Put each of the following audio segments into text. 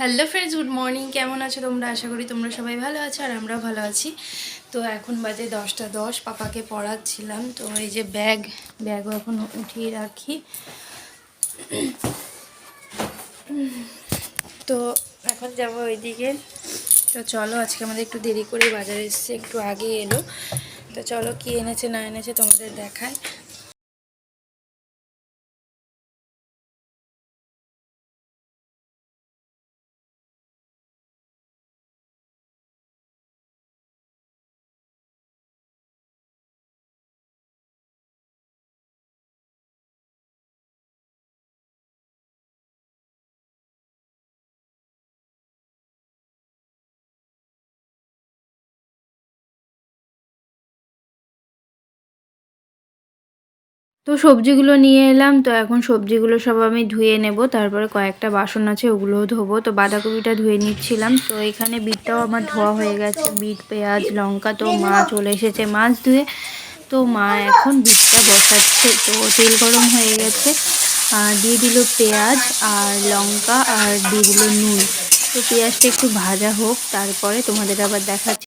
Hello friends good morning কেমন আছো তোমরা? আশা করি তোমরা সবাই ভালো আছো আর আমরাও ভালো আছি। তো এখন বাজে দশটা দশ, পাপাকে পড়াচ্ছিলাম। তো এই যে ব্যাগ, ব্যাগও এখন উঠিয়ে রাখি। তো এখন যাব ওইদিকে। তো চলো, আজকে আমাদের একটু দেরি করে বাজারে এসেছে, একটু আগে এলো। তো চলো, কি এনেছে না এনেছে তোমাদের দেখায় তো সবজিগুলো নিয়ে এলাম, তো এখন সবজিগুলো সব আমি ধুয়ে নেব। তারপরে কয়েকটা বাসন আছে, ওগুলোও ধোবো। তো বাঁধাকপিটা ধুয়ে নিচ্ছিলাম। তো এখানে বিটটাও আমার ধোয়া হয়ে গেছে। বিট, পেঁয়াজ, লঙ্কা, তো মা চলে এসেছে মাছ ধুয়ে। তো মা এখন বিটটা বসাচ্ছে। তো তেল গরম হয়ে গেছে। আর দিয়ে দিল পেঁয়াজ আর লঙ্কা আর দিয়ে দিল নুন। তো পেঁয়াজটা একটু ভাজা হোক, তারপরে তোমাদের আবার দেখাচ্ছি।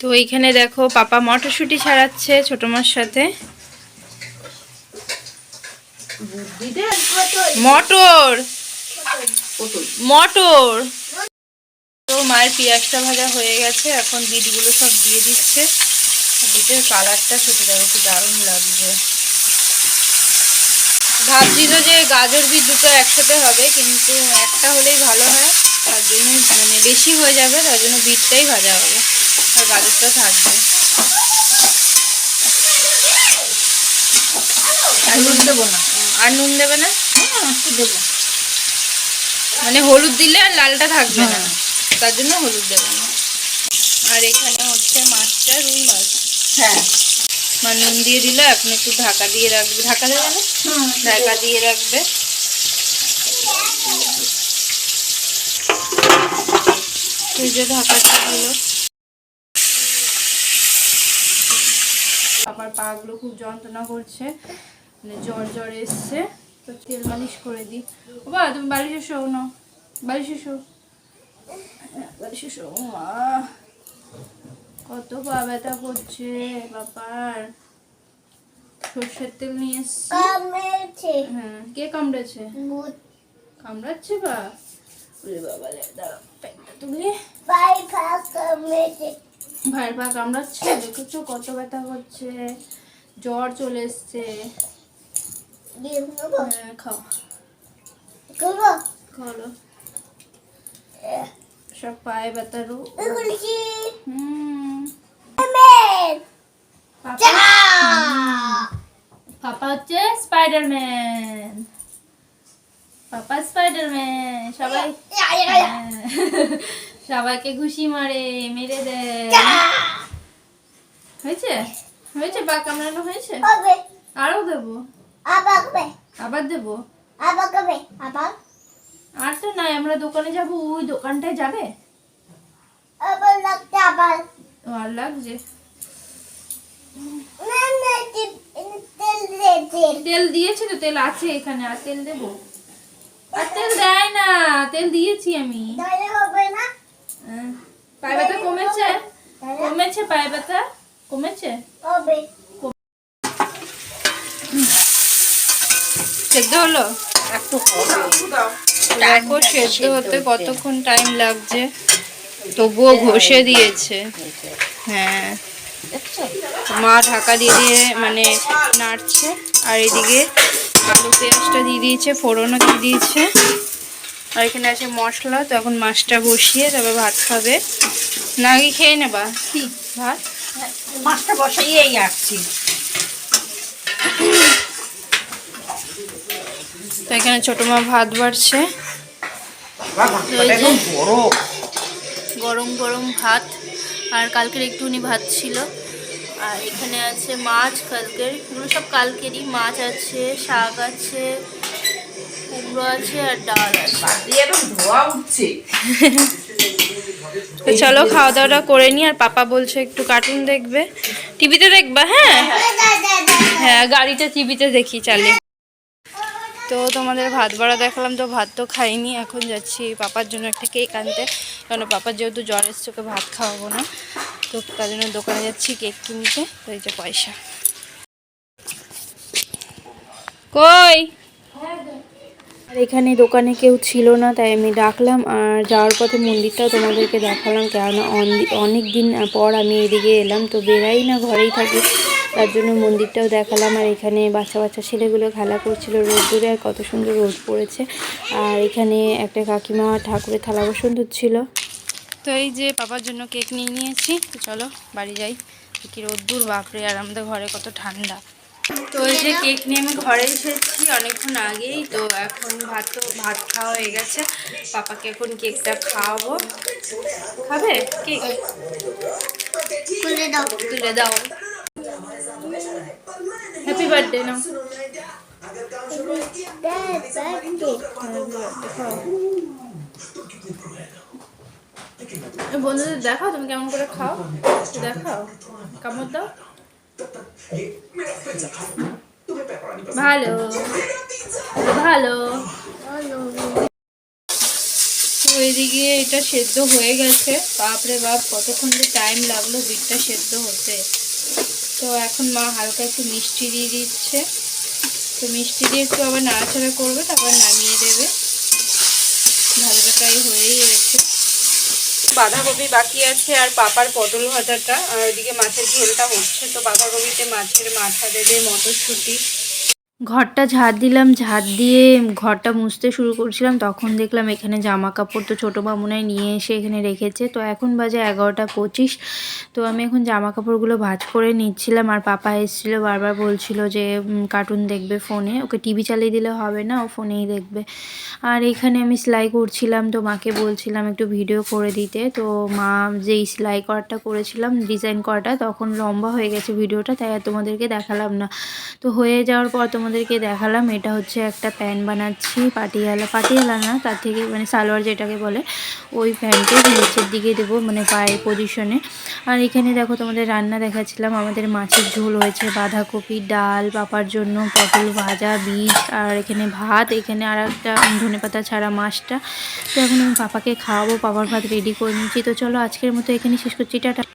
তো এইখানে দেখো, পাপা মটরশুঁটি ছাড়াচ্ছে ছোটো মার সাথে। মটর। মটর। তো মায়ের পেঁয়াজটা ভাজা হয়ে গেছে এখন বিটগুলো সব দিয়ে দিচ্ছে। বিটের কালারটা সত্যি দেখো কি দারুণ লাগছে। ভাবছিল যে গাজর বিট দুটো একসাথে হবে কিন্তু একটা হলেই ভালো হয় তার জন্য মানে বেশি হয়ে যাবে তার জন্য বিটটাই ভাজা হবে আর গাজরটা থাকবে। আর দেবো না। আর নুন দেবে না? হ্যাঁ একটু দেবো মানে হলুদ দিলে আর লালটা থাকবে না। তার জন্য হলুদ দেবে না। আর এখানে হচ্ছে মাছটা রুই মাছ। হ্যাঁ। মা নুন দিয়ে দিলে এখন একটু ঢাকা দিয়ে রাখবে। ঢাকা দেবে না? ঢাকা দিয়ে রাখবে। যে ঢাকাটা দিল। পাগুলো খুব যন্ত্রণা করছে। মানে জ্বর জ্বর এসছে। তো তেল মালিশ করে দিই। ও বা তুমি বাড়িতে শো না বাড়িতে শো বাড়িতে শো মা। কত পা ব্যথা করছে বাবার। সর্ষের তেল নিয়ে এসছি। হ্যাঁ কে কামড়েছে? কামড়াচ্ছে বা? ওরে বাবা দাঁড়াও তুলে। ভাইয়ের পা কামড়াচ্ছে। দেখেছ কত ব্যথা করছে? জ্বর চলে এসছে। খাও করব খাওয়ালো সব পায়ে ব্যথারও হুম পাপা পাপা হচ্ছে স্পাইডারম্যান পাপা স্পাইডারম্যান সবাই। সবাইকে ঘুষি মারে মেরে দেয় হয়েছে হয়েছে পা কামড়ানো হয়েছে আরও দেবো আবার কবে আবার দেবো? আবার কবে আবার? আর তো নাই আমরা দোকানে যাব ওই দোকানটায় যাবে? আবার লাগতে আবার। আর লাগছে? না না তেল দে তেল। তেল দিয়েছি তো তেল আছে এখানে আর তেল দেবো। আর তেল দেয় না তেল দিয়েছি আমি। হবে না? হ্যাঁ। পায়ে ব্যথা কমেছে? কমেছে পায়ে ব্যথা? কমেছে? হবে। সেদ্ধ হলো? দেখো সেদ্ধ হতে কতক্ষণ টাইম লাগছে? তবুও ঘষে দিয়েছে। হ্যাঁ। মা ঢাকা দিয়ে দিয়ে মানে নাড়ছে আর এদিকে আলু পেঁয়াজটা দিয়ে দিয়েছে ফোড়নও দিয়ে দিয়েছে। আর এখানে আছে মশলা তো এখন মাছটা বসিয়ে তবে ভাত খাবে। না কি খেয়ে নেবা? ভাত? মাছটা বসাইয়েই আসছি। তো এখানে ছোটো মা ভাত বাড়ছে। গরম গরম ভাত আর কালকের একটুখানি ভাত ছিল। আর এখানে আছে মাছ কালকের। এগুলো সব কালকেরই। মাছ আছে শাক আছে কুমড়ো আছে আর ডাল আছে। তো চলো খাওয়া দাওয়াটা করে নি আর পাপা বলছে একটু কার্টুন দেখবে। টিভিতে দেখবা হ্যাঁ? হ্যাঁ গাড়িটা টিভিতে দেখি চালিয়ে। তো তোমাদের ভাত বাড়া দেখালাম, তো ভাত তো খাইনি। এখন যাচ্ছি পাপার জন্য একটা কেক আনতে। কারণ পাপার যেহেতু জ্বর এসছে, ওকে ভাত খাওয়াবো না। তো তার জন্য দোকানে যাচ্ছি কেক কিনতে। তো এই যে পয়সা। কই? আর এখানে দোকানে কেউ ছিল না, তাই আমি ডাকলাম। আর যাওয়ার পথে মন্দিরটাও তোমাদেরকে দেখালাম, কেননা অনেক দিন পর আমি এদিকে এলাম, তো বেরাই না, ঘরেই থাকি। তার জন্য মন্দিরটাও দেখালাম। আর এখানে বাচ্চা বাচ্চা ছেলেগুলো খেলা করছিল রোদ্দুরে আর কত সুন্দর রোদ পড়েছে। আর এখানে একটা কাকিমা ঠাকুরের থালা বাসন ধুচ্ছিল। তো এই যে পাপার জন্য কেক নিয়ে নিয়েছি। তো চলো বাড়ি যাই। কি রোদ্দুর বাপরে আর আমাদের ঘরে কত ঠান্ডা। তো এই যে কেক নিয়ে আমি ঘরে এসেছি অনেকক্ষণ আগেই। তো এখন ভাত তো ভাত খাওয়া হয়ে গেছে। পাপাকে এখন কেকটা খাওয়াবো। খাবে? কেক? খুলে দাও। তুলে দাও। হ্যাপি বার্থডে না বন্ধুদের দেখাও তুমি কেমন করে খাও? দেখাও। কামড় দাও। ভালো। ভালো। তো এদিকে এটা সেদ্ধ হয়ে গেছে। বাপরে বাপ কতক্ষণ যে টাইম লাগল বিটটা সেদ্ধ হতে। তো এখন মা হালকা একটু মিষ্টি দিয়ে দিচ্ছে। তো মিষ্টি দিয়ে একটু আবার নাড়াচাড়া করবে, তারপর নামিয়ে দেবে। ভাজাটা প্রায় হয়েই গেছে। বাঁধাকপি বাকি আছে আর পাপার পটল ভাজাটা। আর ওইদিকে মাছের ঝোলটা হচ্ছে, তো বাঁধাকপিতে মাছের মাথা দেবে, মটরশুঁটি। ঘরটা ঝাড় দিলাম, ঝাড় দিয়ে ঘরটা মুছতে শুরু করছিলাম। তখন দেখলাম এখানে জামা কাপড় তো ছোটো মামুনাই নিয়ে এসে এখানে রেখেছে। তো এখন বাজে এগারোটা পঁচিশ। তো আমি এখন জামা কাপড়গুলো ভাজ করে নিচ্ছিলাম। আর পাপা এসেছিল, বারবার বলছিল যে কার্টুন দেখবে ফোনে ওকে টিভি চালিয়ে দিলে হবে না, ও ফোনেই দেখবে। আর এখানে আমি সেলাই করছিলাম। তো মাকে বলছিলাম একটু ভিডিও করে দিতে। তো মা যেই সেলাই করাটা করেছিলাম ডিজাইন করাটা, তখন লম্বা হয়ে গেছে ভিডিওটা তাই আর তোমাদেরকে দেখালাম না। তো হয়ে যাওয়ার পর তোমাদেরকে দেখালাম, এটা হচ্ছে একটা প্যান্ট বানাচ্ছি, পাটিয়ালা পাটিয়ালা না, তার থেকে মানে সালোয়ার যেটাকে বলে, ওই প্যান্টের নিচের দিকে দেবো মানে পায়ের পজিশনে আর এখানে দেখো তোমাদের রান্না দেখাচ্ছিলাম, আমাদের মাছের ঝোল হয়েছে, বাঁধাকপি, ডাল, পাপার জন্য পটল ভাজা, বীজ, আর এখানে ভাত, এখানে আর একটা ধনে পাতা ছাড়া মাছটা। তো এখন আমি পাপাকে খাওয়াবো, পাপার ভাত রেডি করে নিচ্ছি। তো চলো আজকের মতো এখানে শেষ করছি, টাটা।